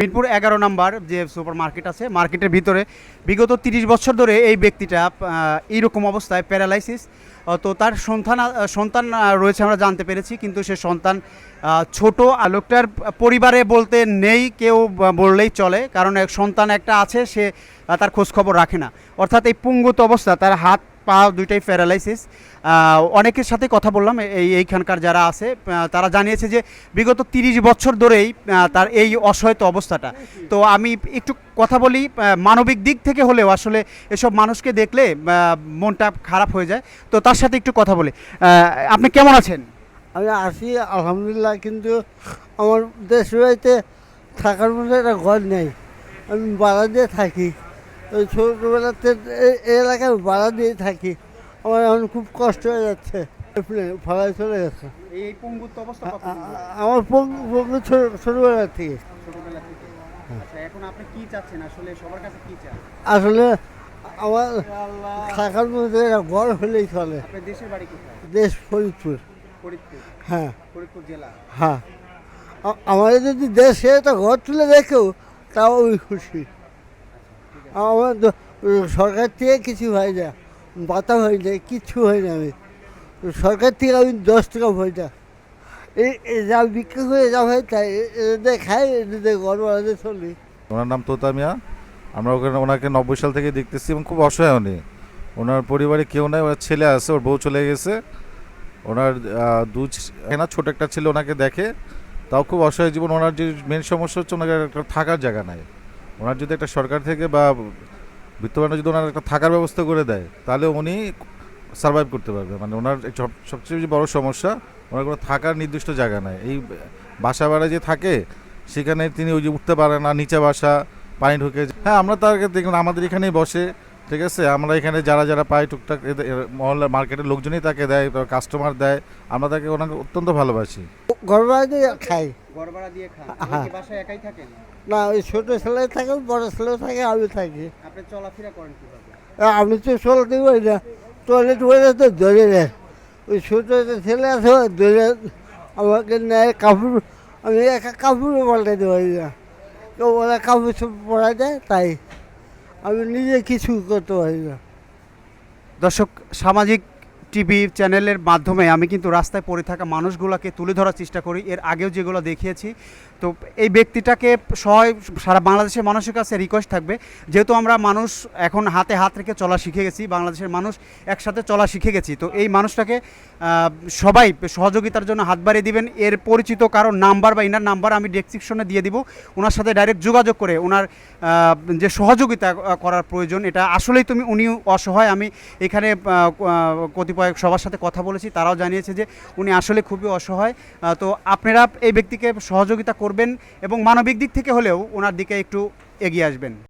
মিরপুর এগারো নাম্বার যে super market আছে, মার্কেটের ভিতরে বিগত তিরিশ বছর ধরে এই ব্যক্তিটা এইরকম অবস্থায় প্যারালাইসিস। তো তার সন্তান সন্তান রয়েছে আমরা জানতে পেরেছি, কিন্তু সে সন্তান ছোট, আর লোকটার পরিবারে বলতে নেই, কেউ বললেই চলে, কারণ সন্তান একটা আছে, সে তার খোঁজ খবর রাখে না। অর্থাৎ এই পুঙ্গুত অবস্থা, তার হাত পা দুইটাই প্যারালাইসিস। অনেকের সাথে কথা বললাম, এই এইখানকার যারা আছে তারা জানিয়েছে যে বিগত তিরিশ বছর ধরেই তার এই অসহায়ত অবস্থাটা। তো আমি একটু কথা বলি মানবিক দিক থেকে হলেও আসলে এসব মানুষকে দেখলে মনটা খারাপ হয়ে যায়। তো তার সাথে একটু কথা বলি। আপনি কেমন আছেন? আমি আসি আলহামদুলিল্লাহ, কিন্তু আমার দেশ থাকার মতো একটা ঘর নেই। আমি ভাড়া দিয়ে থাকি। ওই ছোটোবেলাতে এই এলাকায় ভাড়া দিয়ে থাকি। আমার এখন খুব কষ্ট হয়ে যাচ্ছে। ভাড়ায় চলে গেছে। এই অবস্থা আমার পঙ্গু পঙ্গু ছোট- ছোটোবেলা থেকে। আচ্ছা এখন আপনি আসলে আমার থাকার মধ্যে একটা ঘর হলেই চলে। দেশ ফরিদপুর। হ্যাঁ। হ্যাঁ। আমাদের যদি দেশে একটা ঘর তুলে দেখেও তাও ওই খুশি। আমার সরকার থেকে কিছু হয় না। বাতা হয় না, কিচ্ছু হয় না। আমি সরকার থেকে আমি দশ টাকা হয় না। যা বিক্রি করে যা হয় তাই। এদের খাই এদের ঘর বাড়াতে চলি। ওনার নাম তোতা মিয়া। আমরা ওখানে, ওনাকে নব্বই সাল থেকে দেখতেছি এবং খুব অসহায় উনি। ওনার পরিবারে কেউ নাই, ওনার ছেলে আছে, ওর বউ চলে গেছে। ওনার দু না, ছোট একটা ছেলে ওনাকে দেখে। তাও খুব অসহায় জীবন। ওনার যে মেন সমস্যা হচ্ছে, ওনার একটা থাকার জায়গা নাই। ওনার যদি একটা সরকার থেকে বা বিত্তবান যদি ওনার একটা থাকার ব্যবস্থা করে দেয় তাহলে উনি সার্ভাইভ করতে পারবে। মানে ওনার সবচেয়ে বেশি বড় সমস্যা ওনার কোনো থাকার নির্দিষ্ট জায়গা নাই। এই বাসা ভাড়া যে থাকে সেখানে তিনি ওই যে উঠতে পারে না নিচে বাসা পানি ঢুকে হ্যাঁ আমরা তাকে দেখুন আমাদের এখানেই বসে ঠিক আছে? আমরা এখানে যারা যারা পাই টুকটাক মহল্লার মার্কেটের লোকজনই তাকে দেয় কাস্টমার দেয়। আমরা তাকে ওনাকে অত্যন্ত ভালোবাসি। ঘর বাড়াতে খাই। ঘর ভাড়া দিয়ে খান হ্যাঁ। বাসায় একাই থাকেন? না ওই ছোটো ছেলে থাকে বড় ছেলেও থাকে আমি থাকি। আপনি চলাফেরা করেন কীভাবে? আমি তো চলতে পারি না। টয়লেট বলে তো ধরে নেয়। ওই ছোটো ছেলে আছে ধরে আমাকে নেয় কাপড় আমি একা কাপড়ও পাল্টাতে পারি না। তো ওরা কাপড় সব পরা যায় তাই আমি নিজে কিছু করতে পারি না। দর্শক সামাজিক টিভি চ্যানেলের মাধ্যমে আমি কিন্তু রাস্তায় পড়ে থাকা মানুষগুলোকে তুলে ধরার চেষ্টা করি। এর আগেও যেগুলো দেখিয়েছি। তো এই ব্যক্তিটাকে সহায় সারা বাংলাদেশের মানুষের কাছে রিকোয়েস্ট থাকবে। যেহেতু আমরা মানুষ এখন হাতে হাত রেখে চলা শিখে গেছি বাংলাদেশের মানুষ একসাথে চলা শিখে গেছি। তো এই মানুষটাকে সবাই সহযোগিতার জন্য হাত বাড়িয়ে দিবেন। এর পরিচিত কারও নাম্বার বা ইনার নাম্বার আমি ডেসক্রিপশনে দিয়ে দিব। ওনার সাথে ডাইরেক্ট যোগাযোগ করে ওনার যে সহযোগিতা করার প্রয়োজন এটা আসলেই তুমি উনি অসহায়। আমি এখানে আহ, কতিপয় সবার সাথে কথা বলেছি, তারাও জানিয়েছে যে উনি আসলে খুবই অসহায়। তো আপনারা এই ব্যক্তিকে সহযোগিতা করবেন এবং মানবিক দিক থেকে হলেও ওনার দিকে একটু এগিয়ে আসবেন।